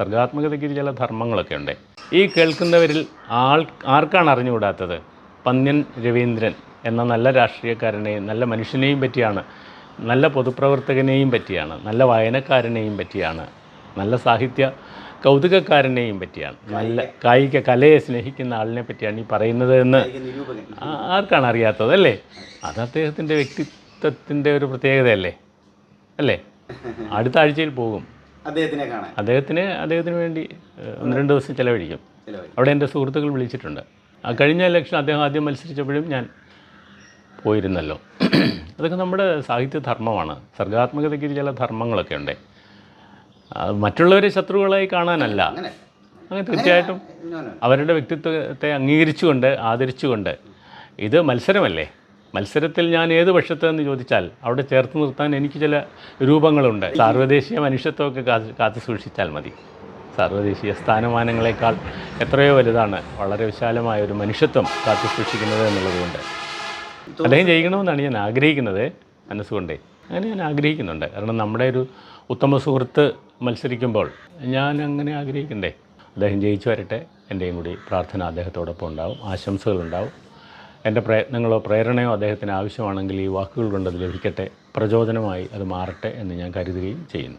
സർഗാത്മകതയ്ക്ക് ചില ധർമ്മങ്ങളൊക്കെ ഉണ്ട്. ഈ കേൾക്കുന്നവരിൽ ആൾ ആർക്കാണ് അറിഞ്ഞുകൂടാത്തത്? പന്ന്യൻ രവീന്ദ്രൻ എന്ന നല്ല രാഷ്ട്രീയക്കാരനെയും നല്ല മനുഷ്യനെയും പറ്റിയാണ് നല്ല പൊതുപ്രവർത്തകനെയും പറ്റിയാണ് നല്ല വായനക്കാരനെയും പറ്റിയാണ് നല്ല സാഹിത്യ കൗതുകക്കാരനെയും പറ്റിയാണ് നല്ല കായിക കലയെ സ്നേഹിക്കുന്ന ആളിനെ പറ്റിയാണ് ഈ പറയുന്നത് എന്ന് ആർക്കാണ് അറിയാത്തത് അല്ലേ? അത് അദ്ദേഹത്തിന്റെ വ്യക്തിത്വത്തിന്റെ ഒരു പ്രത്യേകതയല്ലേ? അല്ലേ? അടുത്ത ആഴ്ചയിൽ പോകും. അദ്ദേഹത്തിനെ കാണാൻ? അദ്ദേഹത്തിന് അദ്ദേഹത്തിന് വേണ്ടി ഒന്ന് രണ്ട് ദിവസം ചിലവഴിക്കും. അവിടെ എന്റെ സുഹൃത്തുക്കൾ വിളിച്ചിട്ടുണ്ട്. ആ കഴിഞ്ഞ ഇലക്ഷൻ അദ്ദേഹം ആദ്യം മത്സരിച്ചപ്പോഴും ഞാൻ പോയിരുന്നല്ലോ. അതൊക്കെ നമ്മുടെ സാഹിത്യ ധർമ്മമാണ്. സർഗാത്മകതയ്ക്ക് ചില ധർമ്മങ്ങളൊക്കെ ഉണ്ട്. മറ്റുള്ളവരെ ശത്രുക്കളായി കാണാനല്ല. അങ്ങനെ. തീർച്ചയായിട്ടും. അവരുടെ വ്യക്തിത്വത്തെ അംഗീകരിച്ചുകൊണ്ട് ആദരിച്ചുകൊണ്ട് ഇത് മത്സരമല്ലേ? മത്സരത്തിൽ ഞാൻ ഏത് പക്ഷത്ത് എന്ന് ചോദിച്ചാൽ അവിടെ ചേർത്ത് നിർത്താൻ എനിക്ക് ചില രൂപങ്ങളുണ്ട്. സാർവദേശീയ മനുഷ്യത്വമൊക്കെ കാത്ത് സൂക്ഷിച്ചാൽ മതി. സാർവദേശീയ സ്ഥാനമാനങ്ങളെക്കാൾ എത്രയോ വലുതാണ് വളരെ വിശാലമായ ഒരു മനുഷ്യത്വം കാത്തു സൂക്ഷിക്കുന്നത് എന്നുള്ളതുകൊണ്ട്. അദ്ദേഹം ജയിക്കണമെന്നാണ് ഞാൻ ആഗ്രഹിക്കുന്നത് മനസ്സുകൊണ്ടേ. അങ്ങനെ ഞാൻ ആഗ്രഹിക്കുന്നുണ്ട്. കാരണം നമ്മുടെ ഒരു ഉത്തമ സുഹൃത്ത് മത്സരിക്കുമ്പോൾ ഞാൻ അങ്ങനെ ആഗ്രഹിക്കണ്ടേ. അദ്ദേഹം ജയിച്ചു വരട്ടെ. എന്റെയും കൂടി പ്രാർത്ഥന അദ്ദേഹത്തോടൊപ്പം ഉണ്ടാവും. ആശംസകളുണ്ടാവും. എന്റെ പ്രയത്നങ്ങളോ പ്രേരണയോ അദ്ദേഹത്തിന് ആവശ്യമാണെങ്കിൽ ഈ വാക്കുകൾ കൊണ്ട് അത് ലഭിക്കട്ടെ. പ്രചോദനമായി അത് മാറട്ടെ എന്ന് ഞാൻ കരുതുകയും ചെയ്യുന്നു.